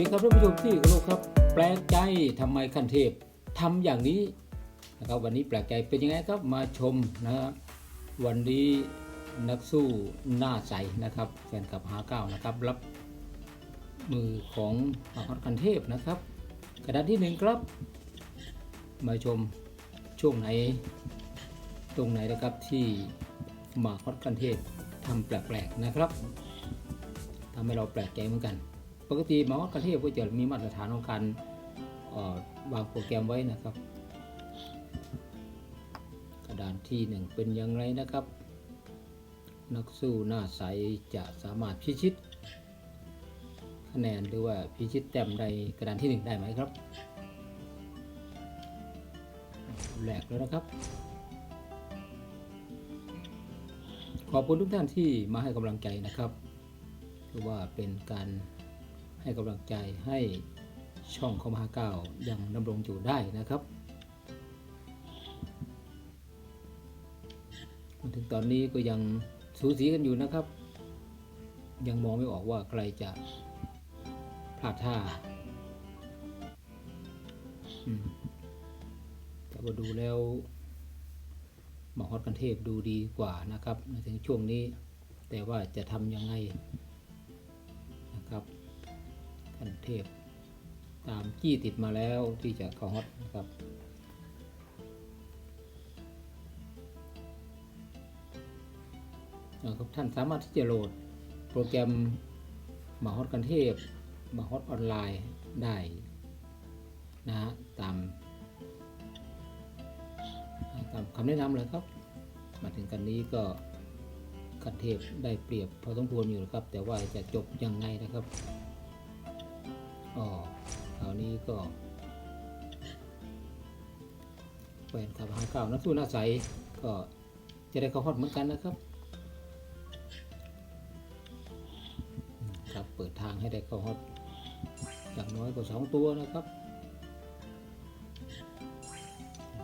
ดีครับท่านผู้ชมที่เคารพครับ แปลกใจทำไมขั้นเทพทำอย่างนี้นะครับวันนี้แปลกใจเป็นยังไงครับมาชมนะครับวันนี้นักสู้หน้าใสนะครับแฟนคลับหาเก้านะครับรับมือของมาฮอตคันเทพนะครับ กระดานที่หนึ่งครับ มาชมช่วงไหน ตรงไหนนะครับที่หมาฮอตคันเทพทำแปลกๆนะครับทำให้เราแปลกใจเหมือนกัน ปกติหมอตคันเทพก็จะมีมาตรฐานของการวางโปรแกรมไว้นะครับ กระดานที่หนึ่งเป็นอย่างไรนะครับ นักสู้หน้าใสจะสามารถพิชิต คะแนนหรือว่าพิชิตแต้มในกระดานที่หนึ่งได้ไหมครับแหลกแล้วนะครับ ขอบคุณทุกท่านที่มาให้กำลังใจนะครับถือว่าเป็นการ ให้กำลังใจให้ช่องคอมาเก้ายังดำรงอยู่ได้นะครับมาถึงตอนนี้ก็ยังสูสีกันอยู่นะครับ ยังมองไม่ออกว่าใครจะพลาดท่าอืมแต่ว่าดูแล้วหมอฮอตกันเทพดูดีกว่านะครับในถึงช่วงนี้แต่ว่าจะทำยังไง เทพตามจี้ติดมาแล้วที่จะเข้าฮอตนะครับครับท่านสามารถที่จะโหลดโปรแกรมมาฮอตกันเทพมาฮอตออนไลน์ได้นะฮะตามตามคำแนะนำเลยครับ มาถึงกันนี้ก็กันเทพได้เปรียบพอสมควรอยู่นะครับ แต่ว่าจะจบยังไงนะครับ อ๋อคราวนี้ก็แฟนขับหาเก้านักสู้หน้าใสก็จะได้เข้าฮอตเหมือนกันนะครับ ครับเปิดทางให้ได้เข้าฮอตอย่างน้อยกว่าสองตัวนะครับ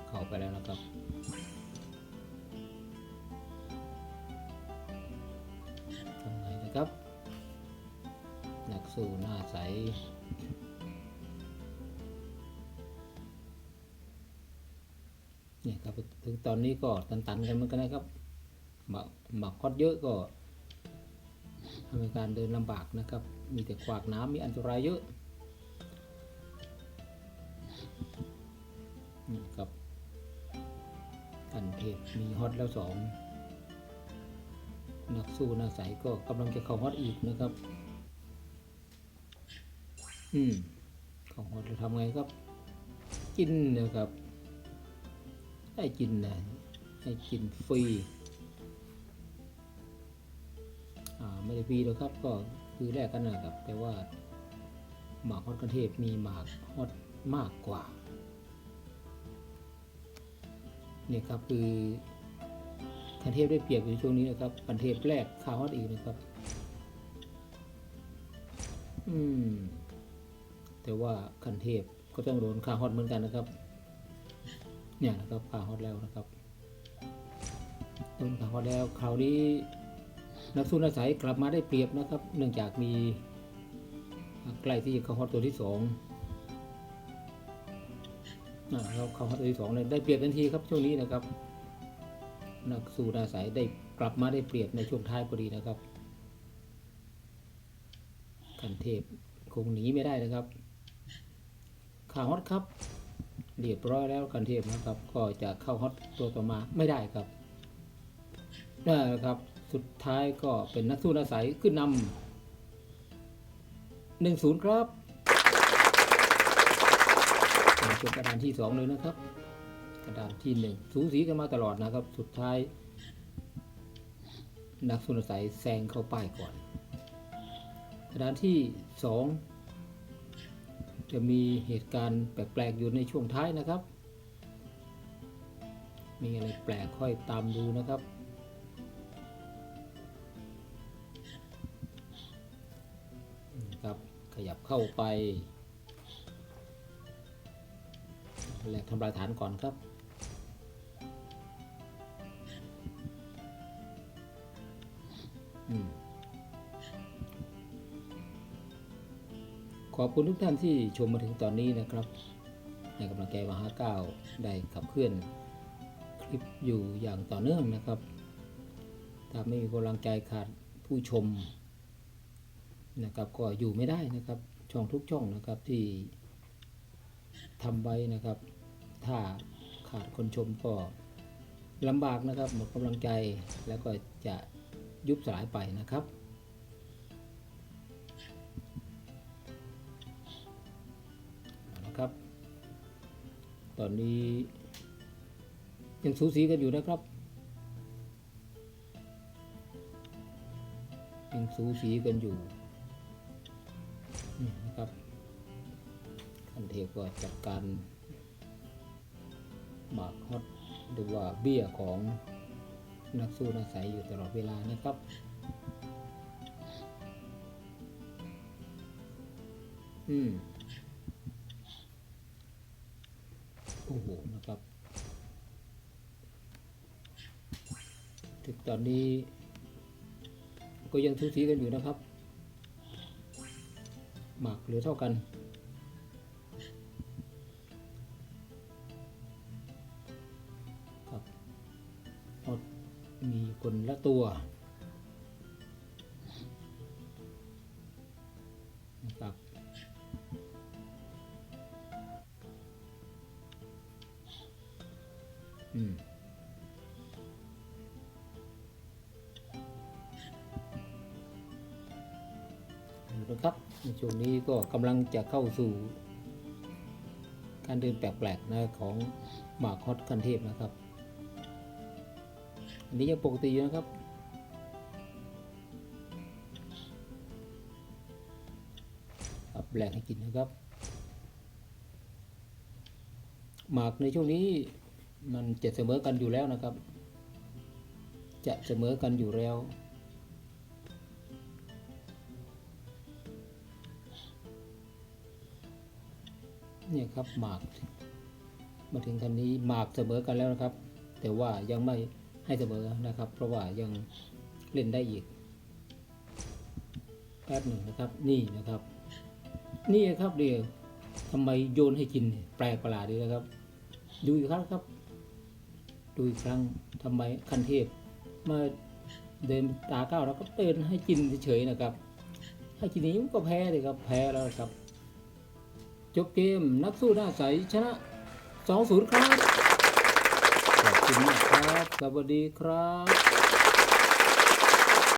เข้าไปแล้วนะครับ สู้หน้าใส เนี่ยครับ ถึงตอนนี้ก็ตันๆกันเหมือนกันนะครับหมักหมักฮอตเยอะก็ทำให้การเดินลำบากนะครับ มีแต่ขวากน้ำมีอันตรายเยอะนี่ครับอันเทพมีฮอตแล้วสองนักสู้น้าใสก็กำลังจะเข้าฮอตอีกนะครับ อืมข้าฮอตจะทำไงครับ กินนะครับ ให้กินนะให้กินฟรีอ่าไม่ได้ฟรีหรอกครับ ก็คือแลกกันนะครับ แต่ว่าหมากฮอตกันเทพมีหมากฮอตมากกว่าเนี่ยครับคือคันเทพได้เปรียบอยู่ช่วงนี้นะครับคันเทพแรกคาฮอตอีกนะครับ อืม แต่ว่าคันเทพก็ต้องโดนคาฮอตเหมือนกันนะครับเนี่ยนะครับคาฮอตแล้วนะครับโดนคาฮอตแล้วคราวนี้นักสู้นักใสกลับมาได้เปรียบนะครับ เนื่องจากมีใกล้ที่จะเข้าฮอตตัวที่สองเราเข้าฮอตตัวที่สองเลยได้เปรียบทันทีครับช่วงนี้นะครับ นักสู้นักใสได้กลับมาได้เปรียบในช่วงท้ายพอดีนะครับกันเทพคงหนีไม่ได้นะครับ ขาฮอตครับเรียบร้อยแล้วกันเทพนะครับ ก็จะเข้าฮอตตัวต่อมาไม่ได้ครับนั่นแหละครับ สุดท้ายก็เป็นนักสู้นักใสขึ้นนำหนึ่งศูนย์ครับเป็นกระดานที่สองเลยนะครับ กระดานที่หนึ่งสูสีกันมาตลอดนะครับ สุดท้าย นักสู้นักใสแซงเข้าป้ายก่อน กระดานที่สอง จะมีเหตุการณ์แปลกๆอยู่ในช่วงท้ายนะครับ มีอะไรแปลกค่อยตามดูนะครับ ครับขยับเข้าไปแหลกทำลายฐานก่อนครับ ขอบคุณทุกท่านที่ชมมาถึงตอนนี้นะครับให้กำลังใจมหาเก้าได้ขับเคลื่อนคลิปอยู่อย่างต่อเนื่องนะครับ ถ้าไม่มีกำลังใจขาดผู้ชมนะครับก็อยู่ไม่ได้นะครับ ช่องทุกช่องนะครับที่ทำไว้นะครับ ถ้าขาดคนชมก็ลำบากนะครับ หมดกำลังใจแล้วก็จะยุบสลายไปนะครับ ตอนนี้ยังสูสีกันอยู่นะครับยังสูสีกันอยู่นี่นะครับคันเทพก็จัดการหมากฮอตหรือว่าเบี้ยของนักสู้นักใสยอยู่ตลอดเวลานะครับอืม โอ้โหนะครับถึงตอนนี้ ก็ยังทุสีกันอยู่นะครับ หมากเหลือเท่ากัน ครับมีคนละตัว นะครับในช่วงนี้ก็กำลังจะเข้าสู่ การเดินแปลกๆนะของหมากฮอตคันเทพนะครับ อันนี้ยังปกติอยู่นะครับครับแปลกให้กินนะครับ หมากในช่วงนี้ มันจะเสมอกันอยู่แล้วนะครับ จะเสมอกันอยู่แล้ว เนี่ยครับหมาก มาถึงคันนี้หมากเสมอกันแล้วนะครับ แต่ว่ายังไม่ให้เสมอนะครับ เพราะว่ายังเล่นได้อีกแป๊บหนึ่งนะครับ นี่นะครับ นี่ครับเดียวทำไมโยนให้กินแปลกประหลาดดีนะครับ ดูอีกครั้งครับ ดูอีกครั้งทำไมคันเทพมาเดินตาก้าวแล้วก็เดินให้กินเฉยๆนะครับ ให้กินนี้มันก็แพ้เลยครับแพ้แล้วครับ จบเกมนักสู้หน้าใสชนะสองสุดครับขอบคุณมากครับ สวัสดีครับ